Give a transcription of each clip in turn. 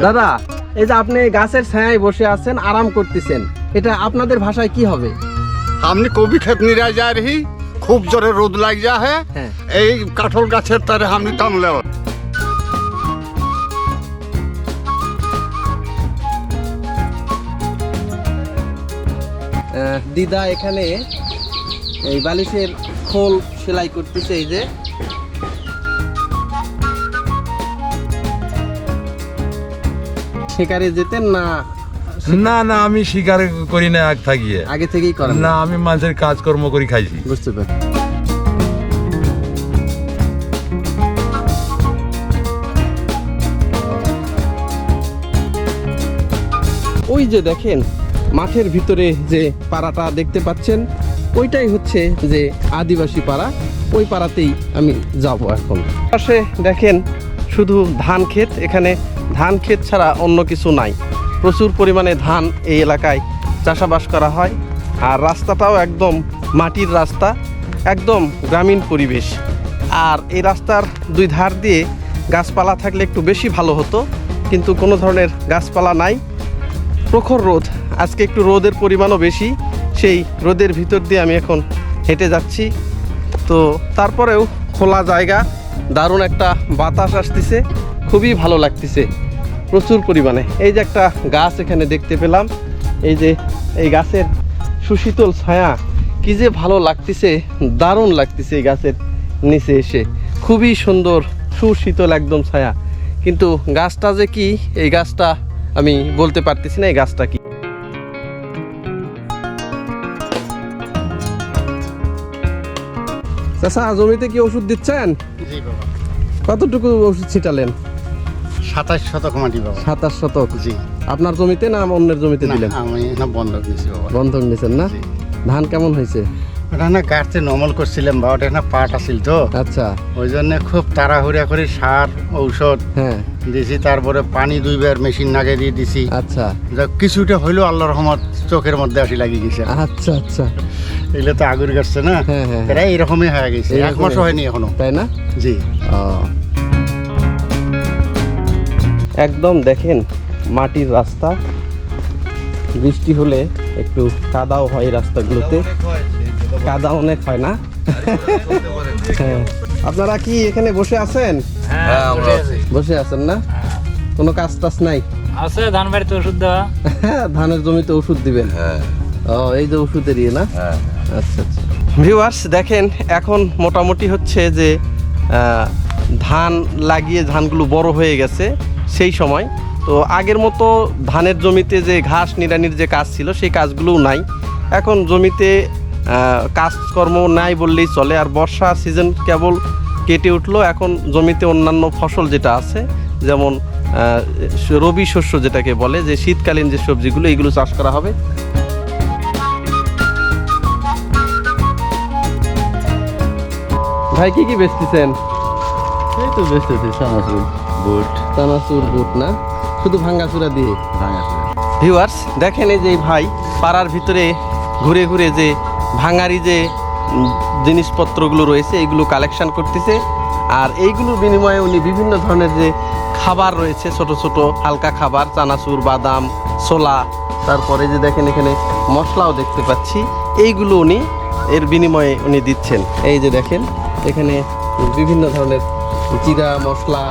দাদা এই যে আপনি গাছের ছায়ায় বসে আছেন আরাম করতেছেন এটা আপনাদের ভাষায় কি হবে हमने कभी खेत नहीं रह जा रही खूब जोरे रोद लग जा है হ্যাঁ এই কাঠল গাছের তারে हमने টান লেওয়া আহ, দিদা এখানে এই বালিশের খোল সেলাই করতেছে এই যে শিকারে যেতেন না? না না আমি শিকার করি না আগ থাকিয়ে। আগে থেকেই করেন? না আমি মানুষের কাজকর্ম করি খাইছি। বুঝতে পারি ওই যে দেখেন মাঠের ভিতরে যে পাড়াটা দেখতে পাচ্ছেন ওইটাই হচ্ছে যে আদিবাসী পাড়া। ওই পাড়াতেই আমি যাব এখন। পাশে দেখেন শুধু ধান ক্ষেত এখানে ধান ক্ষেত ছাড়া অন্য কিছু নাই। প্রচুর পরিমাণে ধান এই এলাকায় চাষাবাস করা হয় আর রাস্তাটাও একদম মাটির রাস্তা, একদম গ্রামীণ পরিবেশ। আর এই রাস্তার দুই ধার দিয়ে গাছপালা থাকলে একটু বেশি ভালো হতো, কিন্তু কোনো ধরনের গাছপালা নাই। প্রখর রোদ, আজকে একটু রোদের পরিমাণও বেশি, সেই রোদের ভিতর দিয়ে আমি এখন হেঁটে যাচ্ছি। তো তারপরেও খোলা জায়গা, দারুণ একটা বাতাস আসতেছে, খুবই ভালো লাগতেছে। প্রচুর পরিমাণে। এই যে একটা গাছ এখানে দেখতে পেলাম। এই যে এই গাছের সুশীতল ছায়া কি যে ভালো লাগতেছে দারুণ লাগতেছে এই গাছের নিচে এসে। খুবই সুন্দর সুশীতল একদম ছায়া। কিন্তু গাছটা যে কি এই গাছটা আমি বলতে পারতেছি না এই গাছটা কি। চাষা জমিতে কি ওষুধ দিচ্ছেন? কতটুকু ওষুধ ছিটালেন? সাতাশ শতক মাটি বাবা সাতাশ শতক? জি। আপনার জমিতে না অন্যের জমিতে দিলেন? আমি না বন্ধ নিছি বাবা। বন্ধক নিয়েছেন না? ধান কেমন হয়েছে? ওটা না গাছতে নমল করছিলাম বা ওটা না পাট আছিল তো। আচ্ছা। ওই জন্য খুব তাড়াহুড়া করে সার ঔষধ হ্যাঁ। দিছি তারপরে পানি দুইবার মেশিন নাগে দিয়ে দিছি। আচ্ছা। যা কিছুটা হইল আল্লাহ রহমত চোখের মধ্যে আসি লাগি গেছে। আচ্ছা আচ্ছা। এগুলো তো আগুর গাছছে না? হ্যাঁ হ্যাঁ প্রায় এরকমই হয়ে গেছে। এক। মাস হয়নি এখনও। তাই না? জি। ও। একদম দেখেন মাটির রাস্তা। বৃষ্টি হলে একটু কাদাও হয় রাস্তাগুলোতে। কাদা অনেক হয় না? হ্যাঁ। আপনারা কি এখানে বসে আছেন? বসে আছেন না? কোনো কাজ টাজ নাই? আছে ধান বাড়িতে ওষুধ দেওয়া। ধানের জমিতে ওষুধ দিবেন? ও এই যে ওষুধের ইয়ে না? আচ্ছা আচ্ছা। ভিউয়ার্স দেখেন এখন মোটামুটি হচ্ছে যে ধান লাগিয়ে ধানগুলো বড় হয়ে গেছে। সেই সময়। তো আগের মতো ধানের জমিতে যে ঘাস নিড়ানির যে কাজ ছিল, সেই কাজগুলোও নাই। এখন জমিতে কাজকর্ম নাই বললেই চলে। আর বর্ষা সিজন কেবল কেটে উঠল। এখন জমিতে অন্যান্য ফসল যেটা আছে, যেমন রবি শস্য যেটাকে বলে, যে শীতকালীন যে সবজিগুলো এইগুলো চাষ করা হবে। ভাই, কি কি বেচতেছেন? এই তো বেচতেছি, চানাচুর, বুট। চানাচুর বুট না? শুধু ভাঙ্গাচুরা দিয়ে। ভিউয়ার্স দেখেন এই যে ভাই পাড়ার ভিতরে ঘুরে ঘুরে যে ভাঙারি যে জিনিসপত্রগুলো রয়েছে এইগুলো কালেকশন করতেছে। আর এইগুলোর বিনিময়ে উনি বিভিন্ন ধরনের যে খাবার রয়েছে ছোট ছোট হালকা খাবার চানাচুর বাদাম ছোলা তারপরে যে দেখেন এখানে মশলাও দেখতে পাচ্ছি। এইগুলো উনি এর বিনিময়ে উনি দিচ্ছেন। এই যে দেখেন এখানে বিভিন্ন ধরনের জিরা মশলা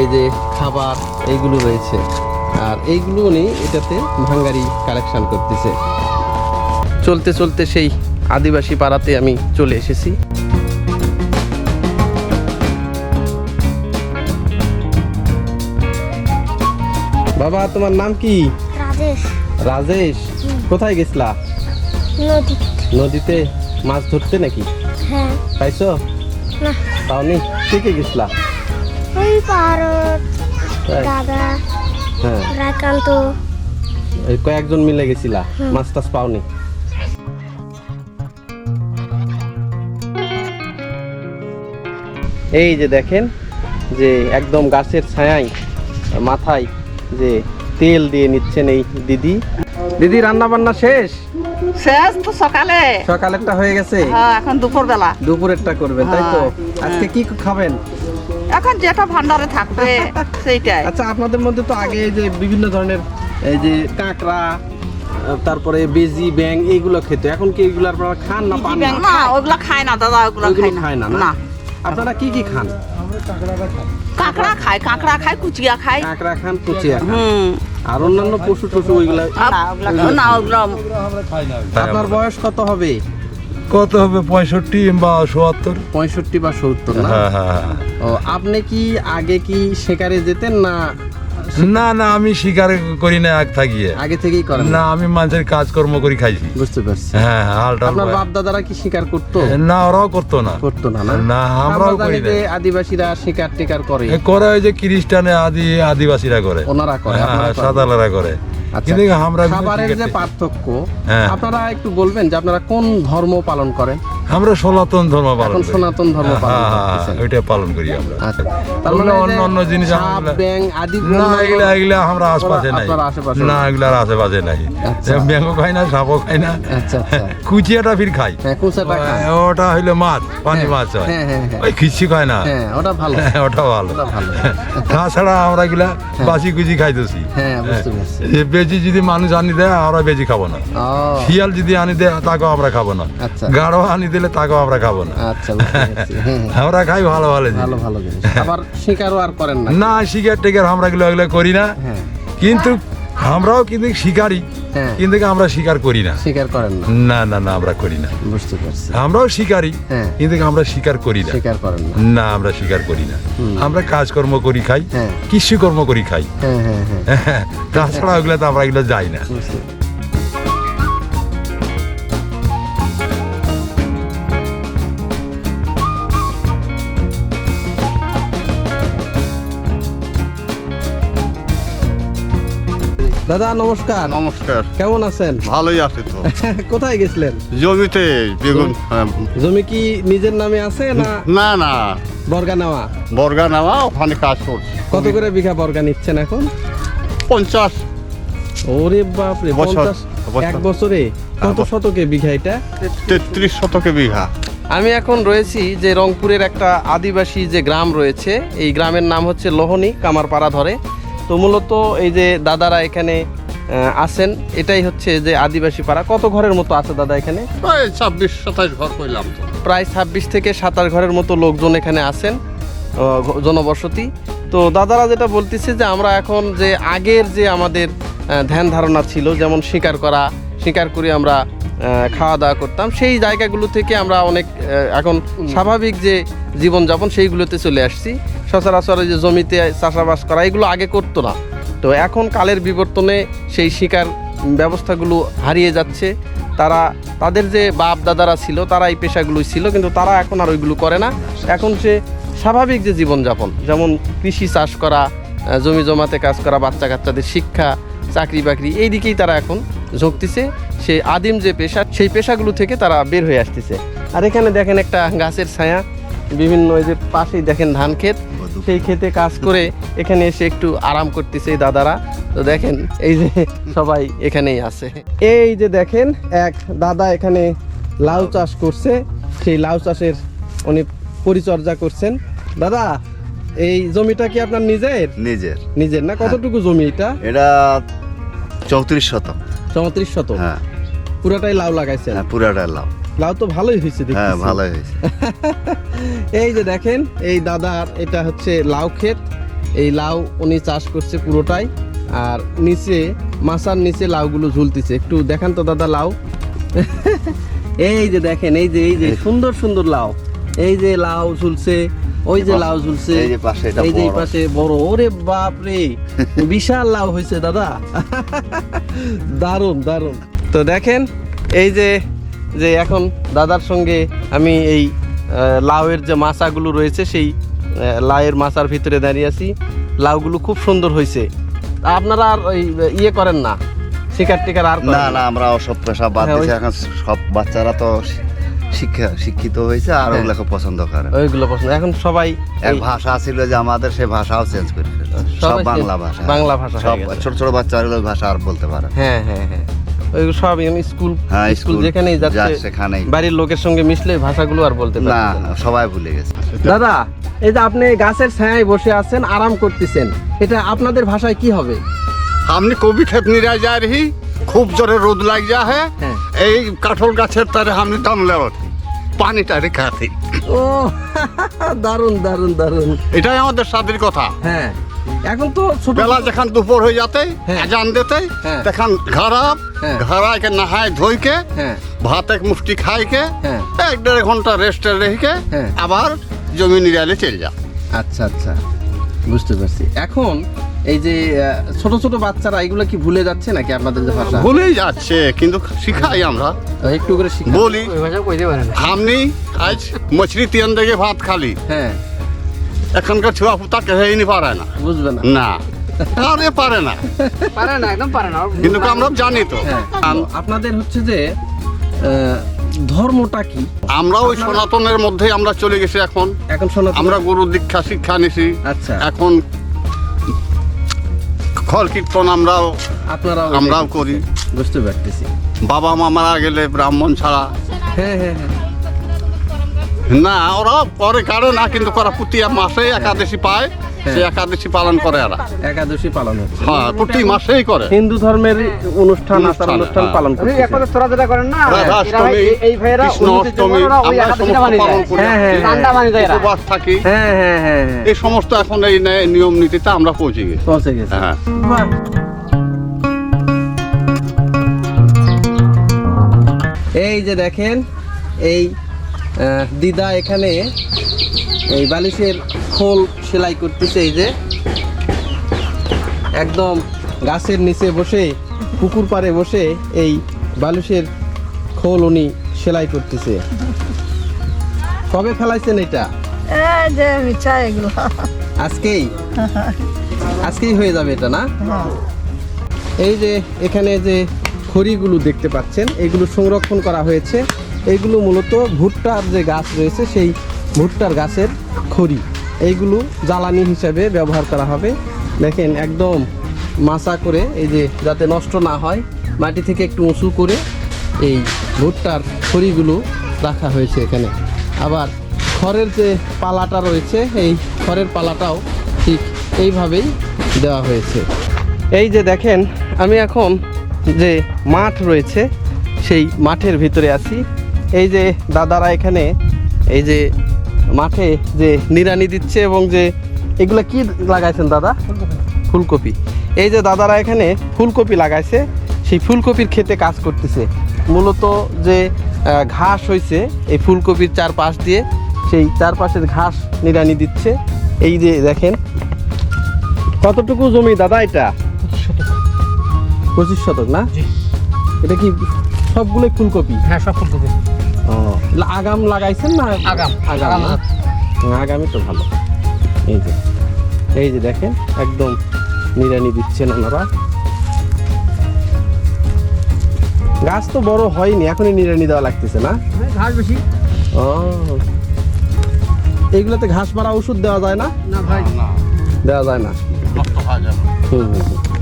এই যে খাবার এইগুলো রয়েছে। আর এইগুলো উনি এটাতে ভাঙ্গারি কালেকশন করতেছে। চলতে চলতে সেই আদিবাসী পাড়াতে আমি চলে এসেছি। বাবা তোমার নাম কি? রাজেশ। রাজেশ? কোথায় গেছিলা? নদীতে মাছ ধরতে নাকি? হ্যাঁ। পাইছো? না। পাওনি কে কে গেছিলা? ওই দাদা হ্যাঁ। রাকান্ত। ওই কয়েকজন মিলে গেছিলা? মাছ টাছ পাওনি? এই যে দেখেন যে একদম গাছের ছায়ায় মাথায় যে তেল দিয়ে নিচ্ছেন এই দিদি। দিদি রান্না বান্না শেষ? শেষ তো সকালে। সকালেরটা হয়ে গেছে? হ্যাঁ এখন দুপুর বেলা দুপুরেরটা করবেন তাই তো? হ্যাঁ, আজকে কি খাবেন? এখন যেটা ভান্ডারে থাকবে সেইটাই। আচ্ছা আপনাদের মধ্যে তো আগে যে বিভিন্ন ধরনের এই যে কাঁকড়া তারপরে বেজি ব্যাং এইগুলো খেতে। এখন কি এগুলো আপনারা খান না পান না? ওগুলা খায় না দাদা ওগুলা খায় না? না। আপনারা কি কি খান? কাঁকড়া খায় কাঁকড়া খায় কুচিয়া খায় কাঁকড়া খান কুচিয়া হুম। আর অন্যান্য পশু টশু ওইগুলা? না ওগুলা আমরা খাই না। আপনার বয়স কত হবে? কত হবে? পঁয়ষট্টি বা সত্তর। পঁয়ষট্টি বা সত্তর না? হ্যাঁ হ্যাঁ হ্যাঁ। ও আপনি কি আগে কি শিকারে যেতেন না না না আমি শিকার করি না এক থাকিয়ে। আগে থেকেই করেন না? আমি মানুষের কাজকর্ম করি খাইছি। বুঝতে পারছি। হ্যাঁ হ্যাঁ হাল টাল আপনার বাপ দাদারা কি শিকার করতো? না ওরাও করতো না। করতো না না? আমরাও করি না। আদিবাসীরা শিকার টিকার করে। করে ওই যে খ্রিস্টানে আদি আদিবাসীরা করে। ওনারা করে হ্যাঁ আপনারা সাদালারা করে। আচ্ছা কিন্তু আমরা খাবারের যে পার্থক্য হ্যাঁ। আপনারা একটু বলবেন যে আপনারা কোন ধর্ম পালন করেন? আমরা সনাতন ধর্ম পালন সনাতন ধর্ম হ্যাঁ, পালন হ্যাঁ, হ্যাঁ, ওইটা পালন করি আমরা। আচ্ছা। তার ওগুলো মানে অন্য অন্য জিনিস না এগুলা এগুলা আমরা আশপাশে নাই। না এগুলার আশেপাশে নাই। আচ্ছা। খাই না সাপও খাই না। আচ্ছা আচ্ছা। কুচিয়াটা ফির খাই। ওটা হইল মাছ পানি মাছ হয়। ওই খায় না। ওটা ভালো। ওটা ভালো। তাছাড়া আমরা এগুলা বাসি কুচি খাইতেছি। বেজি যদি মানুষ আনি দেয় আমরা বেজি খাব না। শিয়াল যদি আনি দেয় তাকেও আমরা খাব না। আচ্ছা। গাঢ় আনি দিলে তাকেও আমরা খাব না। আচ্ছা হ্যাঁ হ্যাঁ। আমরা খাই ভালো ভালো ভালো ভালো জিনিস। আবার শিকারও আর করেন না। না শিকার টেকার আমরা এগুলো এগুলো করি না। হ্যাঁ। কিন্তু আমরাও কিন্তু শিকারি কিন্তু আমরা শিকার করি না। শিকার করেন না। না না না আমরা করি না। বুঝতে পারছি। আমরাও শিকারি। কিন্তু আমরা শিকার করি না। শিকার করেন না। না আমরা শিকার করি না। আমরা কাজকর্ম করি খাই। হ্যাঁ। কৃষিকর্ম করি খাই। তাছাড়া ওগুলো তো আমরা এগুলো যাই না। দাদা নমস্কার। নমস্কার। কেমন আছেন? ভালোই আছে তো। কোথায় গেছিলেন? জমিতে বেগুন হ্যাঁ, জমি কি নিজের নামে আছে না না না। বর্গা নেওয়া? বর্গা নেওয়া ওখানে কাজ করছে। কত করে বিঘা বর্গা নিচ্ছেন এখন? পঞ্চাশ। ওরে বাপরে বছর, পঞ্চাশ এক বছরে? কত শতকে বিঘা এটা? তেত্রিশ শতকে বিঘা। আমি এখন রয়েছি যে রংপুরের একটা আদিবাসী যে গ্রাম রয়েছে এই গ্রামের নাম হচ্ছে লোহনী কামারপাড়া ধরে। তো মূলত এই যে দাদারা এখানে আছেন এটাই হচ্ছে যে আদিবাসী পাড়া। কত ঘরের মতো আছে দাদা এখানে? প্রায় ছাব্বিশ সাতাইশ ঘর করলাম তো। প্রায় ছাব্বিশ থেকে সাতাশ ঘরের মতো লোকজন এখানে আছেন ঘ- জনবসতি। তো দাদারা যেটা বলতেছে যে আমরা এখন যে আগের যে আমাদের ধ্যান ধারণা ছিল যেমন শিকার করা শিকার করে আমরা খাওয়া দাওয়া করতাম। সেই জায়গাগুলো থেকে আমরা অনেক এখন স্বাভাবিক যে জীবনযাপন সেইগুলোতে চলে আসছি। সচরাচর যে জমিতে চাষাবাস করা এগুলো আগে করতো না। তো এখন কালের বিবর্তনে সেই শিকার ব্যবস্থাগুলো হারিয়ে যাচ্ছে। তারা তাদের যে বাপ দাদারা ছিল তারা এই পেশাগুলো ছিল কিন্তু তারা এখন আর ওইগুলো করে না। এখন সে স্বাভাবিক যে জীবনযাপন যেমন কৃষি চাষ করা জমি জমাতে কাজ করা বাচ্চা কাচ্চাদের শিক্ষা চাকরি বাকরি এই দিকেই তারা এখন ঝুঁকতেছে। সে আদিম যে পেশা সেই পেশাগুলো থেকে তারা বের হয়ে আসতেছে। আর এখানে দেখেন একটা গাছের ছায়া বিভিন্ন ওই যে পাশেই দেখেন ধান ক্ষেত সেই ক্ষেতে কাজ করে এখানে এসে একটু আরাম করতেছে এই দাদারা। তো দেখেন এই যে সবাই এখানেই আছে। এই যে দেখেন এক দাদা এখানে লাউ চাষ করছে সেই লাউ চাষের উনি পরিচর্যা করছেন। দাদা এই জমিটা কি আপনার নিজের? নিজের। নিজের না? কতটুকু জমি এটা? এটা চৌত্রিশ শতক চৌত্রিশ শত হ্যাঁ। পুরাটাই লাউ লাগাইছেন। হ্যাঁ পুরাটা লাভ লাউ তো ভালোই হয়েছে হ্যাঁ ভালোই হয়েছে। এই যে দেখেন এই দাদার এটা হচ্ছে লাউ ক্ষেত। এই লাউ উনি চাষ করছে পুরোটাই। আর নিচে মাছার নিচে লাউগুলো ঝুলতেছে। একটু দেখান তো দাদা লাউ। এই যে দেখেন এই যে এই যে। সুন্দর সুন্দর লাউ। এই যে লাউ ঝুলছে ওই যে লাউ ঝুলছে এই যে পাশে এটা এই যে পাশে বড় ওরে বাপ রে বিশাল লাউ হয়েছে দাদা। দারুণ দারুণ। তো দেখেন এই যে যে এখন দাদার সঙ্গে আমি এই লাউয়ের যে মাচাগুলো রয়েছে সেই লাউয়ের মাচার ভিতরে দাঁড়িয়ে আছি। লাউগুলো খুব সুন্দর হয়েছে। আপনারা আর ওই ইয়ে করেন না শিকার টিকার আর না না? আমরা ওসব পেশা বাদ হ্যাঁ, দিয়েছি এখন সব বাচ্চারা তো শিক্ষা শিক্ষিত হয়েছে আর ওগুলোকে পছন্দ করে ওইগুলো পছন্দ। এখন সবাই এক ভাষা ছিল যে আমাদের সে ভাষাও চেঞ্জ করে সব বাংলা ভাষা। বাংলা ভাষা সব ছোট ছোট বাচ্চারা ওই ভাষা আর বলতে পারে হ্যাঁ হ্যাঁ হ্যাঁ।, হ্যাঁ আপনাদের ভাষায় কি হবে? আপনি কবি খেত নিরাজ রহি খুব জোরে রোদ লাগ যা হ্যাঁ। এই কাঠল গাছের তারে আমি দম লেওয়া পানিটা রেখে আছি ও দারুণ দারুণ দারুণ। এটাই আমাদের সাদের কথা। হ্যাঁ এখন তো বেলা যেখান দুপুর হয়ে যাতে হ্যাঁ। আজান দিতে তখন ঘরাব ঘরাকে নাহায় ধোইকে হ্যাঁ। ভাত এক মুষ্টি খাইকে হ্যাঁ। এক দেড় ঘণ্টা রেস্টে রেখে আবার জমি নিরালে চলে যা আচ্ছা আচ্ছা। বুঝতে পারছি। এখন এই যে ছোট ছোট বাচ্চারা এগুলো কি ভুলে যাচ্ছে নাকি আপনাদের যে ভাষা? ভুলেই যাচ্ছে কিন্তু শিখাই আমরা। একটু করে শিখা বলি ওই ভাষা কইতে পারে না। আমনি আজ মছলি তিন দিকে ভাত খালি। হ্যাঁ। এখনকার ছুয়া পুতা কেহেই নি পারে না। বুঝবে না। না আরে পারে না। পারে না একদম পারে না। কিন্তু আমরা জানি তো। হ্যাঁ। আপনাদের হচ্ছে যে ধর্মটা কি? আমরা ওই সনাতনের মধ্যেই আমরা চলে গেছি এখন। এখন শোনা আমরা গুরু দীক্ষা শিক্ষা নিছি। আচ্ছা। এখন খল কীর্তন আমরাও আপনারাও আমরাও করি। বুঝতে পারতেছি। বাবা মা মারা গেলে ব্রাহ্মণ ছাড়া হ্যাঁ হ্যাঁ হ্যাঁ। না ওরা পরে কারে না কিন্তু করা প্রতি মাসে একাদশী পায়। সে একাদশী পালন করে এরা। একাদশী পালন হচ্ছে। হ্যাঁ প্রতি মাসেই করে। হিন্দু ধর্মের অনুষ্ঠান আচার অনুষ্ঠান, হ্যাঁ। পালন করছে তোরা যেটা করেন না? রাধাষ্টমী কৃষ্ণ অষ্টমী আমরা সমস্ত পালন করি। হ্যাঁ, হ্যাঁ, এরা। উপবাস থাকি। হ্যাঁ হ্যাঁ হ্যাঁ হ্যাঁ। এই সমস্ত এখন এই নিয়ম নীতিতে আমরা পৌঁছে গেছি। পৌঁছে গেছে। হ্যাঁ। এই যে দেখেন এই দিদা এখানে এই বালিশের খোল সেলাই করতেছে এই যে একদম গাছের নিচে বসে পুকুর পাড়ে বসে এই বালিশের খোল উনি সেলাই করতেছে। কবে ফেলাইছেন এটা? যে আজকেই? আজকেই হয়ে যাবে এটা না? এই যে এখানে যে খড়িগুলো দেখতে পাচ্ছেন এগুলো সংরক্ষণ করা হয়েছে। এইগুলো মূলত ভুট্টার যে গাছ রয়েছে, সেই ভুট্টার গাছের খড়ি। এইগুলো জ্বালানি হিসাবে ব্যবহার করা হবে। দেখেন, একদম মাচা করে এই যে যাতে নষ্ট না হয়, মাটি থেকে একটু উঁচু করে এই ভুট্টার খড়িগুলো রাখা হয়েছে এখানে। আবার খড়ের যে পালাটা রয়েছে, এই খড়ের পালাটাও ঠিক এইভাবেই দেওয়া হয়েছে। এই যে দেখেন, আমি এখন যে মাঠ রয়েছে, সেই মাঠের ভিতরে আছি। এই যে দাদারা এখানে এই যে মাঠে যে নিড়ানি দিচ্ছে এবং যে এগুলো কি লাগাইছেন দাদা? ফুলকপি। এই যে দাদারা এখানে ফুলকপি লাগাইছে সেই ফুলকপির খেতে কাজ করতেছে। মূলত যে ঘাস হয়েছে এই ফুলকপির চারপাশ দিয়ে সেই চারপাশের ঘাস নিড়ানি দিচ্ছে। এই যে দেখেন কতটুকু জমি দাদা এটা? পঁচিশ শতক না? এটা কি সবগুলোই ফুলকপি? হ্যাঁ সব ফুলকপি। আগাম লাগাইছেন না? আগাম। আগাম? আগামই তো ভালো। এই যে এই যে দেখেন একদম নিড়ানি দিচ্ছেন ওনারা। গাছ তো বড় হয়নি এখনই নিড়ানি দেওয়া লাগতেছে না? ঘাস বেশি। ও। এইগুলোতে ঘাস মারা ওষুধ দেওয়া যায় না? না ভাই। দেওয়া যায় না। হয়ে হুম হুম।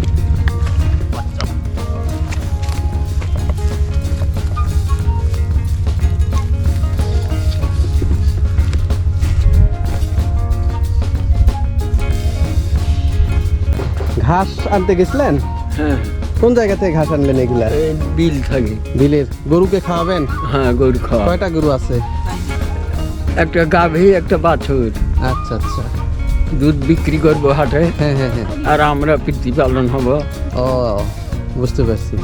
ঘাস আনতে গেছিলেন? হ্যাঁ। কোন জায়গা থেকে ঘাস আনলেন এগুলা? বিল থাকে। বিলের। গরুকে খাওয়াবেন? হ্যাঁ গরু খাওয়া কয়টা গরু আছে? একটা গাভী একটা বাছুর আচ্ছা আচ্ছা। দুধ বিক্রি করব হাটে। হ্যাঁ হ্যাঁ হ্যাঁ। আর আমরা প্রতিপালন হব। ও বুঝতে পারছি।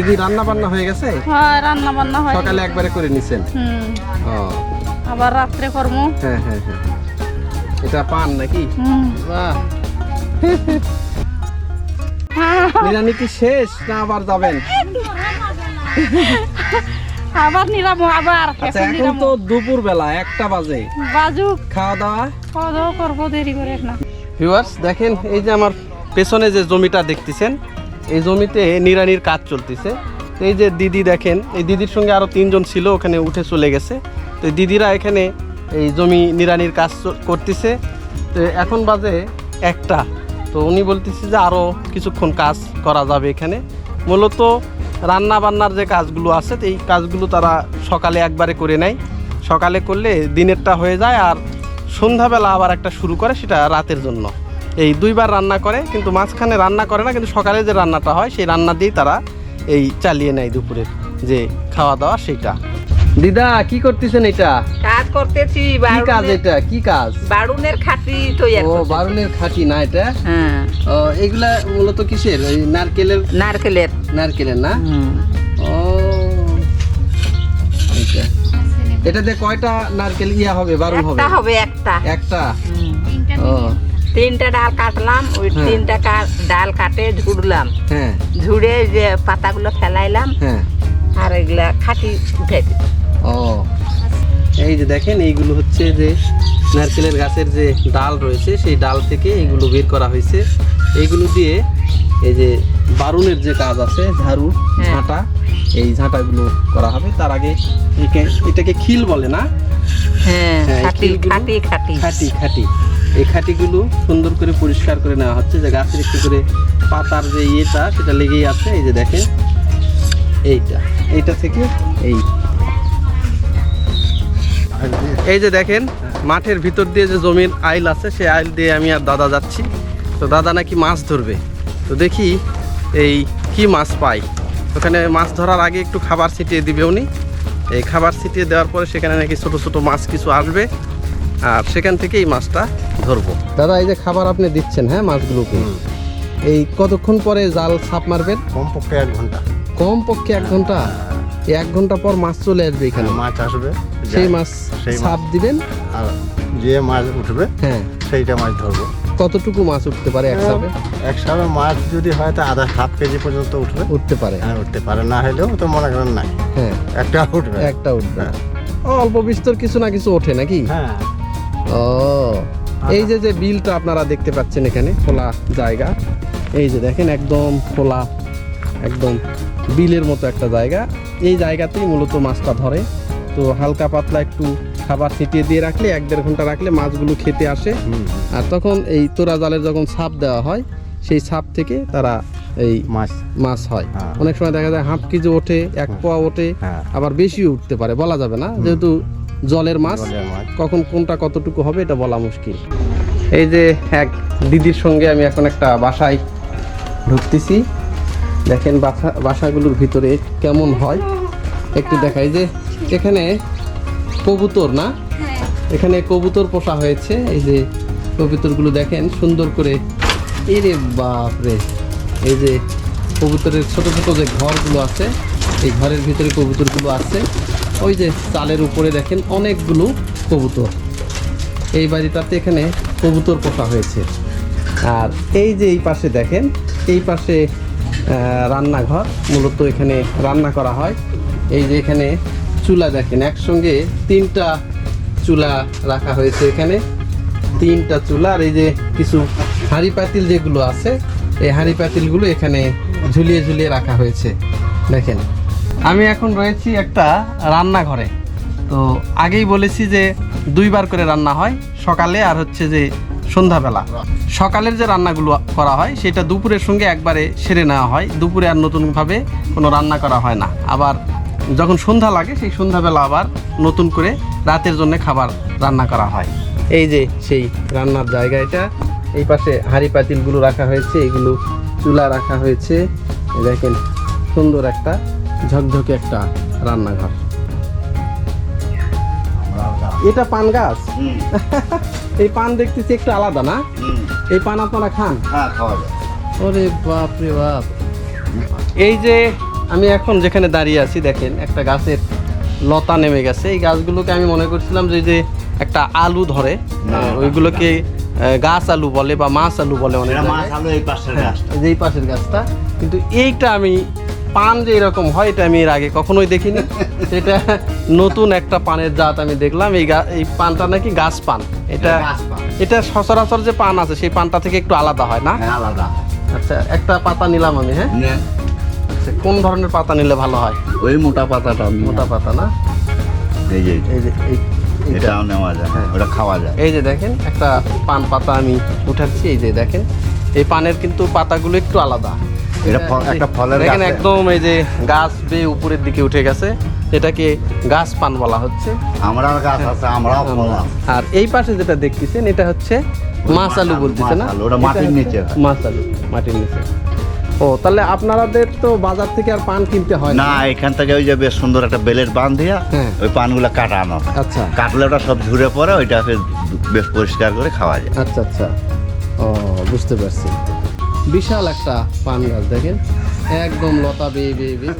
দিদি রান্না বান্না হয়ে গেছে? হয় রান্না বান্না হয় সকালে একবারে করে নিছেন? হুম। আবার রাত্রে কর্ম হ্যাঁ হ্যাঁ হ্যাঁ। এটা পান নাকি? হুম। বাহ। নিরানি কি শেষ না আবার যাবেন? আবার নিরাম আবার আচ্ছা এখন তো দুপুর বেলা একটা বাজে। বাজুক। খাওয়া দাওয়া? খাওয়া দাওয়া করব দেরি করে না। ভিউয়ার্স দেখেন এই যে আমার পেছনে যে জমিটা দেখতেছেন এই জমিতে নিরানির কাজ চলতেছে। এই যে দিদি দেখেন, এই দিদির সঙ্গে আরও তিনজন ছিল, ওখানে উঠে চলে গেছে। তো দিদিরা এখানে এই জমি নিরানির কাজ করতেছে। তো এখন বাজে একটা। তো উনি বলতেছে যে আরও কিছুক্ষণ কাজ করা যাবে এখানে। মূলত রান্না বান্নার যে কাজগুলো আছে, তো এই কাজগুলো তারা সকালে একবারে করে নেয়। সকালে করলে দিনেরটা হয়ে যায় আর সন্ধ্যাবেলা আবার একটা শুরু করে, সেটা রাতের জন্য। এই দুইবার রান্না করে কিন্তু মাঝখানে রান্না করে না কিন্তু সকালে যে রান্নাটা হয় সেই রান্না দিয়েই তারা এই চালিয়ে নেয় দুপুরের যে খাওয়া দাওয়া সেটা। দিদা কি করতেছেন এটা? কাজ করতেছি কি কাজ এটা? কি কাজ? বারুনের খাটি তৈরি ও বারুনের খাঁটি না এটা? হ্যাঁ। ও এগুলা মূলত কিসের? ওই নারকেলের নারকেলের। নারকেলের না। ও। এটা এটাতে কয়টা নারকেল ইয়া হবে বারুন হবে? একটা হবে একটা। একটা। ও। তিনটা ডাল কাটলাম ওই হ্যাঁ। তিনটা ডাল কাটে ঝুড়লাম। হ্যাঁ। ঝুড়ে যে পাতাগুলো ফেলাইলাম হ্যাঁ। আর এগুলা খাটি উঠে। ও এই যে দেখেন এইগুলো হচ্ছে যে নারকেলের গাছের যে ডাল রয়েছে সেই ডাল থেকে এইগুলো বের করা হয়েছে। এইগুলো দিয়ে এই যে বারুনের যে কাজ আছে ঝাড়ু। ঝাঁটা এই ঝাঁটাগুলো করা হবে। তার আগে এটাকে খিল বলে না? হ্যাঁ খাটি খাটি। খাঁটি খাঁটি। এই খাঁটিগুলো সুন্দর করে পরিষ্কার করে নেওয়া হচ্ছে, যে গাছের একটু করে পাতার যে ইয়েটা, সেটা লেগেই আছে, এই যে দেখেন, এইটা এইটা থেকে এই। এই যে দেখেন, মাঠের ভিতর দিয়ে যে জমির আইল আছে, সেই আইল দিয়ে আমি আর দাদা যাচ্ছি। তো দাদা নাকি মাছ ধরবে। তো দেখি এই কি মাছ পাই। ওখানে মাছ ধরার আগে একটু খাবার ছিটিয়ে দিবে উনি। এই খাবার ছিটিয়ে দেওয়ার পরে সেখানে নাকি ছোট ছোট মাছ কিছু আসবে। আর সেখান থেকে এই মাছটা ধরবো। দাদা এই যে খাবার আপনি দিচ্ছেন হ্যাঁ মাছগুলোকে এই কতক্ষণ পরে জাল ছাপ মারবেন? কমপক্ষে এক ঘণ্টা। কম পক্ষে এক ঘণ্টা? এই এক ঘণ্টা পর মাছ চলে আসবে এখানে? মাছ আসবে সেই মাছ সেই মাছ। ছাপ দিবেন। আর যে মাছ উঠবে হ্যাঁ। সেইটা মাছ ধরবো। কতটুকু মাছ উঠতে পারে এক সাথে একসাথে মাছ যদি হয় তা আধা হাফ কেজি পর্যন্ত উঠবে। উঠতে পারে। হ্যাঁ উঠতে পারে। না হলেও তো মনে করেন নাই। হ্যাঁ। একটা উঠবে। একটা উঠবে। হ্যাঁ। অল্প বিস্তর কিছু না কিছু ওঠে নাকি? হ্যাঁ। ও এই যে যে বিলটা আপনারা দেখতে পাচ্ছেন এখানে খোলা জায়গা এই যে দেখেন একদম খোলা একদম বিলের মতো একটা জায়গা। এই জায়গাতেই মূলত মাছটা ধরে। তো হালকা পাতলা একটু খাবার ছিটিয়ে দিয়ে রাখলে এক দেড় ঘণ্টা রাখলে মাছগুলো খেতে আসে। আর তখন এই তোরা জালের যখন ছাপ দেওয়া হয় সেই ছাপ থেকে তারা এই মাছ। মাছ হয়। হ্যাঁ। অনেক সময় দেখা যায় হাফ কেজি ওঠে এক পোয়া ওঠে হ্যাঁ। আবার বেশিও উঠতে পারে বলা যাবে না। যেহেতু জলের মাছ। মাছ। কখন কোনটা কতটুকু হবে এটা বলা মুশকিল। এই যে এক দিদির সঙ্গে আমি এখন একটা বাসায় ঢুকতেছি। দেখেন বাসা বাসাগুলোর ভিতরে কেমন হয়। একটু দেখাই যে এখানে কবুতর না? এখানে কবুতর পোষা হয়েছে। এই যে কবুতরগুলো দেখেন সুন্দর করে। এই রে বাপরে। এই যে কবুতরের ছোট ছোট যে ঘরগুলো আছে এই ঘরের ভিতরে কবুতরগুলো আছে। ওই যে চালের উপরে দেখেন অনেকগুলো কবুতর। এই বাড়িটাতে এখানে কবুতর পোষা হয়েছে। আর এই যে এই পাশে দেখেন, এই পাশে রান্নাঘর, মূলত এখানে রান্না করা হয়। এই যে এখানে চুলা দেখেন, একসঙ্গে তিনটা চুলা রাখা হয়েছে এখানে। তিনটা চুলা আর এই যে কিছু হাঁড়ি পাতিল যেগুলো আছে, এই হাঁড়ি পাতিলগুলো এখানে ঝুলিয়ে ঝুলিয়ে রাখা হয়েছে। দেখেন আমি এখন রয়েছি একটা রান্নাঘরে। তো আগেই বলেছি যে দুইবার করে রান্না হয়, সকালে আর হচ্ছে যে সন্ধ্যাবেলা। সকালের যে রান্নাগুলো করা হয়, সেটা দুপুরের সঙ্গে একবারে সেরে নেওয়া হয়। দুপুরে আর নতুনভাবে কোনো রান্না করা হয় না। আবার যখন সন্ধ্যা লাগে, সেই সন্ধ্যাবেলা আবার নতুন করে রাতের জন্য খাবার রান্না করা হয়। এই যে সেই রান্নার জায়গা এটা এই পাশে হাঁড়ি পাতিলগুলো রাখা হয়েছে, এগুলো চুলা রাখা হয়েছে। দেখেন, সুন্দর একটা ঝকঝকে একটা রান্নাঘর। এটা পান গাছ? এই পান দেখতেছি একটু আলাদা না? এই পান আপনারা খান? হ্যাঁ ওরে বাপ রে বাপ। এই যে আমি এখন যেখানে দাঁড়িয়ে আছি দেখেন একটা গাছের লতা নেমে গেছে। এই গাছগুলোকে আমি মনে করছিলাম যে যে একটা আলু ধরে ওইগুলোকে গাছ আলু বলে বা মাছ আলু বলে অনেক জায়গায়। আলো এই পাশের হ্যাঁ, এই যে এই পাশের গাছটা। কিন্তু এইটা আমি পান যে এরকম হয় এটা আমি এর আগে কখনোই দেখিনি। এটা নতুন একটা পানের জাত আমি দেখলাম। এই এই পানটা নাকি গাছ পান। এটা এটা সচরাচর যে পান আছে সেই পানটা থেকে একটু আলাদা হয় না? হ্যাঁ আলাদা আচ্ছা একটা পাতা নিলাম আমি হ্যাঁ? আচ্ছা কোন ধরনের পাতা নিলে ভালো হয়? ওই মোটা পাতাটা মোটা পাতা না? এই যে এই যে। এটাও নেওয়া যায় হ্যাঁ। ওটা খাওয়া যায়। এই যে দেখেন একটা পান পাতা আমি উঠাচ্ছি এই যে দেখেন। এই পানের কিন্তু পাতাগুলো একটু আলাদা। এটা ফল- একটা ফলের গাছে- একদম এই যে গাছ বেয়ে উপরের দিকে উঠে গেছে। এটাকে গাছ পান বলা হচ্ছে। আমরাও গাছ আছে আমরাও আর এই পাশে যেটা দেখতেছেন এটা হচ্ছে মাছ আলু বলতেছে না? ওটা মাটির নিচে। মাছ আলু মাটির নিচে। ও তাহলে আপনাদের তো বাজার থেকে আর পান কিনতে হয় না? এখান থেকে ওই যে বেশ সুন্দর একটা বেলের বান দিয়া হ্যাঁ। ওই পানগুলো কাটানো। আচ্ছা। কাটলে ওটা সব ঝুরে পড়ে ওইটা ফের বেশ পরিষ্কার করে খাওয়া যায়। আচ্ছা আচ্ছা। ও বুঝতে পারছি। বিশাল একটা পান গাছ দেখেন? একদম লতা বেয়ে বেয়ে বেয়ে